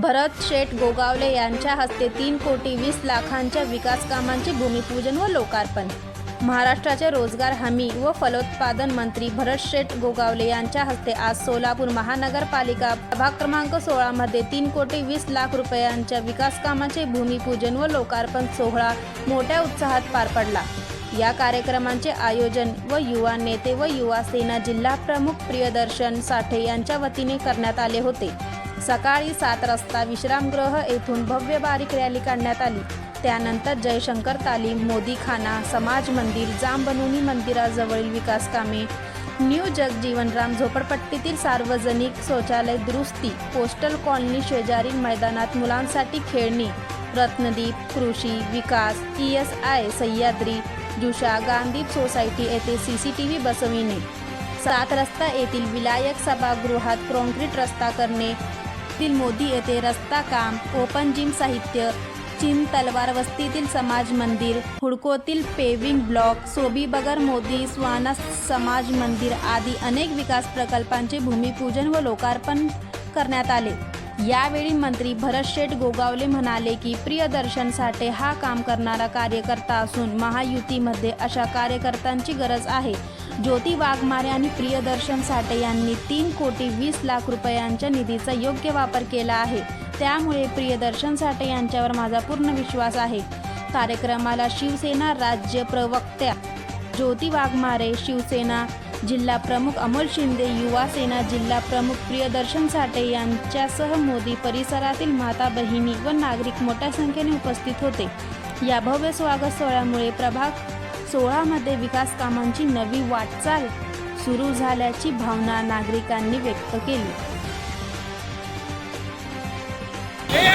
भरत शेठ गोगावले यांच्या हस्ते तीन कोटी वीस लाखांच्या विकास कामांचे भूमिपूजन व लोकार्पण. महाराष्ट्राचे रोजगार हमी व फलोत्पादन मंत्री भरत शेठ गोगावले यांच्या हस्ते आज सोलापूर महानगरपालिका प्रभाग क्रमांक सोळामध्ये तीन कोटी वीस लाख रुपयांच्या विकास कामाचे भूमिपूजन व लोकार्पण सोहळा मोठ्या उत्साहात पार पडला. या कार्यक्रमांचे आयोजन व युवा नेते व युवा सेना जिल्हा प्रमुख प्रियदर्शन साठे यांच्या वतीने करण्यात आले होते. सकाळी सात रस्ता विश्रामगृह येथून भव्य बारीक रॅली काढण्यात आली. त्यानंतर जयशंकर तालीम मोदीखाना समाज मंदिर जांबनुनी मंदिराजवळील विकास कामे न्यू जगजीवनराम झोपडपट्टीतील सार्वजनिक शौचालय दुरुस्ती पोस्टल कॉलनी शेजारील मैदानात मुलांसाठी खेळणी Ratnadeep Krishi Vikas E S I Sahyadri जुषा Gandhi society येथे सी सी टी व्ही बसविणे. सात रस्ता येथील विलायक सभागृहात कॉन्क्रीट रस्ता करणे वस्तीतील मोदी येथे रस्ता काम ओपन जिम साहित्य चीन तलवार वस्तीतील समाज मंदिर हुडकोतील पेविंग ब्लॉक सोबीबगर मोदी स्वाना समाज मंदिर आदी अनेक विकास प्रकल्पांचे भूमिपूजन व लोकार्पण करण्यात आले. यावेळी मंत्री भरत शेठ गोगावले म्हणाले की प्रियदर्शन साठे हा काम करणारा कार्यकर्ता असून महायुतीमध्ये अशा कार्यकर्त्यांची गरज आहे. ज्योती वाघमारे आणि प्रियदर्शन साठे यांनी तीन कोटी वीस लाख रुपयांच्या निधीचा योग्य वापर केला आहे. त्यामुळे प्रियदर्शन साठे यांच्यावर माझा पूर्ण विश्वास आहे. कार्यक्रमाला शिवसेना राज्य प्रवक्त्या ज्योती वाघमारे शिवसेना जिल्हा प्रमुख अमोल शिंदे युवा सेना जिल्हा प्रमुख प्रियदर्शन साठे यांच्यासह मोदी परिसरातील माता बहिणी व नागरिक मोठ्या संख्येने उपस्थित होते. या भव्य स्वागत सोहळ्यामुळे प्रभाग सोहळामध्ये विकास कामांची नवी वाटचाल सुरू झाल्याची भावना नागरिकांनी व्यक्त केली. हे